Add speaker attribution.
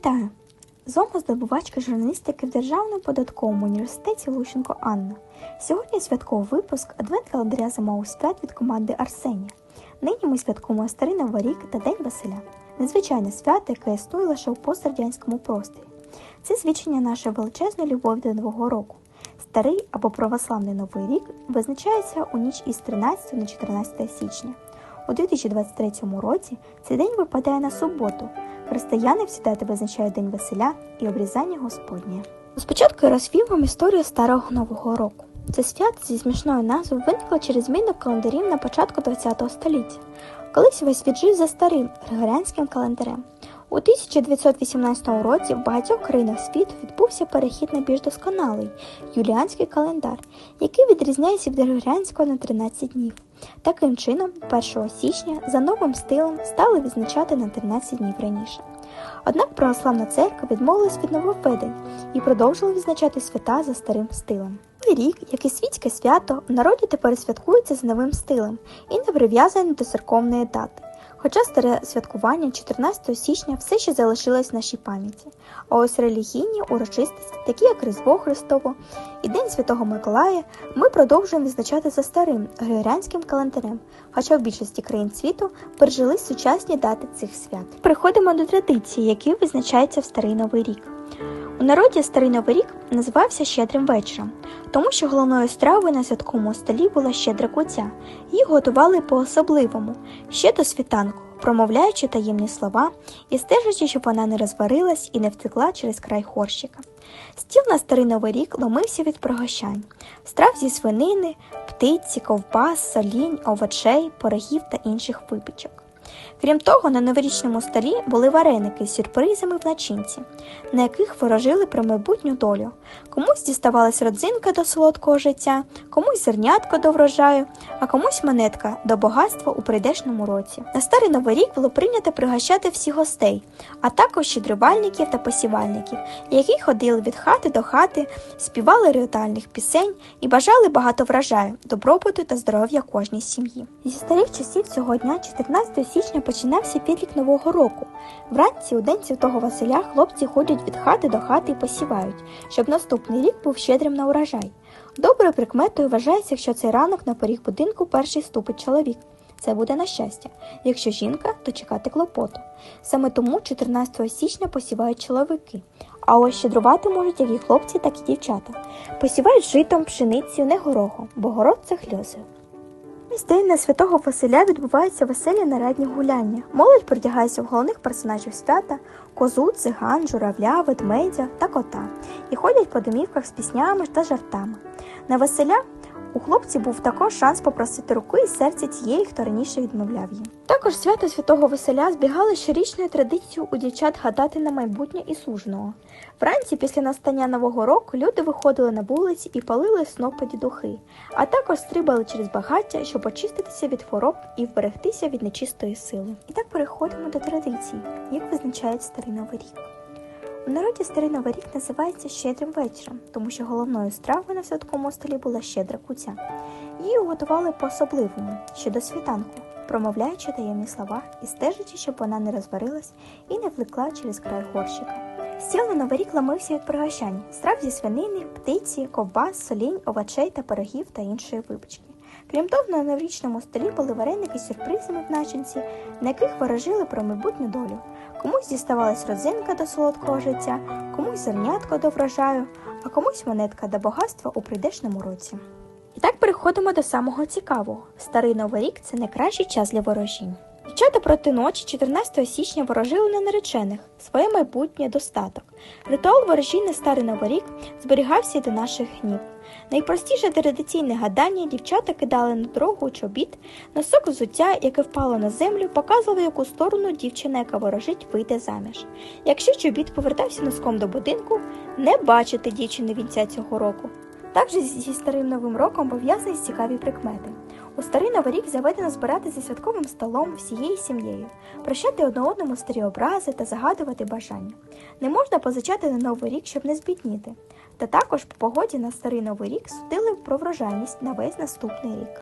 Speaker 1: Вітаю! Зомоздобувачка журналістики в Державному податковому університеті Лущенко Анна. Сьогодні святковий випуск Адвент календаря зимових свят від команди Арсенія. Нині ми святкуємо Старий Новий рік та День Василя. Незвичайне свято, яке існує лише у пострадянському просторі. Це свідчення нашої величезної любові до Нового року. Старий або православний Новий рік визначається у ніч із 13 на 14 січня. У 2023 році цей день випадає на суботу. Християни всі дати визначають День Василя і обрізання Господнє. Спочатку я розповім вам історію Старого Нового року. Це свято зі смішною назвою виникло через зміну календарів на початку ХХ століття. Колись весь світ жив за старим григоріанським календарем. У 1918 році в багатьох країнах світу відбувся перехід на більш досконалий юліанський календар, який відрізняється від григоріанського на 13 днів. Таким чином, 1 січня за новим стилем стали відзначати на 13 днів раніше. Однак православна церква відмовилась від нововведень і продовжила відзначати свята за старим стилем. Новий рік, як і світське свято, в народі тепер святкується за новим стилем і не прив'язаний до церковної дати. Хоча старе святкування 14 січня все ще залишилось в нашій пам'яті. А ось релігійні урочистості, такі як Різдво Христово і День Святого Миколая, ми продовжуємо відзначати за старим григоріанським календарем, хоча в більшості країн світу пережили сучасні дати цих свят. Переходимо до традиції, які визначаються в старий новий рік. У народі старий новий рік називався щедрим вечором, тому що головною стравою на святковому столі була щедра куця. Її готували по-особливому, ще до світанку, промовляючи таємні слова і стежачи, щоб вона не розварилась і не втекла через край хорщика. Стіл на старий новий рік ломився від пригощань, страв зі свинини, птиці, ковбас, солінь, овочей, порогів та інших випічок. Крім того, на новорічному столі були вареники з сюрпризами в начинці, на яких ворожили про майбутню долю. Комусь діставалась родзинка до солодкого життя, комусь зернятко до врожаю, а комусь монетка до багатства у прийдешному році. На старий новий рік було прийнято пригощати всіх гостей, а також щедрувальників та посівальників, які ходили від хати до хати, співали ритуальних пісень і бажали багато врожаю, добробуту та здоров'я кожній сім'ї. Зі старих часів цього дня, 14 січня, починався підлік нового року. Вранці у день святого Василя хлопці ходять від хати до хати і посівають, щоб наступний рік був щедрим на урожай. Доброю прикметою вважається, якщо цей ранок на поріг будинку перший ступить чоловік. Це буде на щастя. Якщо жінка, то чекати клопоту. Саме тому 14 січня посівають чоловіки. А ось щедрувати можуть як і хлопці, так і дівчата. Посівають житом, пшеницею, не горохом, бо город це хльози. Весь день святого Василя відбуваються веселі нарадні гуляння. Молодь продягається в головних персонажів свята козу, циган, журавля, ведмедя та кота і ходять по домівках з піснями та жартами. На Василя у хлопці був також шанс попросити руки і серця тієї, хто раніше відмовляв їм. Також свято святого Василя збігали щорічною традицією у дівчат гадати на майбутнє і сужного. Вранці, після настання нового року, люди виходили на вулиці і палили снопаді духи, а також стрибали через багаття, щоб очиститися від хвороб і вберегтися від нечистої сили. І так переходимо до традицій, як визначають старий новий рік. У народі старий новий рік називається щедрим вечором, тому що головною стравою на святковому столі була щедра куця. Її готували по-особливому, ще до світанку, промовляючи таємні слова і стежачи, щоб вона не розварилась і не влекла через край горщика. Стіл на новий рік ламився від пригощань, страв зі свинини, птиці, ковбас, солінь, овочей та пирогів та іншої випічки. Крім того, на новорічному столі були вареники з сюрпризами в начинці, на яких ворожили про майбутню долю. Комусь діставалась родзинка до солодкого життя, комусь зернятко до врожаю, а комусь монетка до багатства у прийдешному році. І так переходимо до самого цікавого. Старий новий рік це найкращий час для ворожінь. Дівчата проти ночі 14 січня ворожили на наречених своє майбутнє достаток. Ритуал ворожінь на старий новий рік зберігався й до наших днів. Найпростіше традиційне гадання дівчата кидали на дорогу чобіт, носок взуття, яке впало на землю, показував, в яку сторону дівчина, яка ворожить, вийде заміж. Якщо чобіт повертався носком до будинку, не бачити дівчини вінця цього року. Також зі старим новим роком пов'язані цікаві прикмети. У старий новий рік заведено збирати за святковим столом всією сім'єю, прощати одне одному старі образи та загадувати бажання. Не можна позичати на новий рік, щоб не збідніти. Та також по погоді на старий новий рік судили про врожайність на весь наступний рік.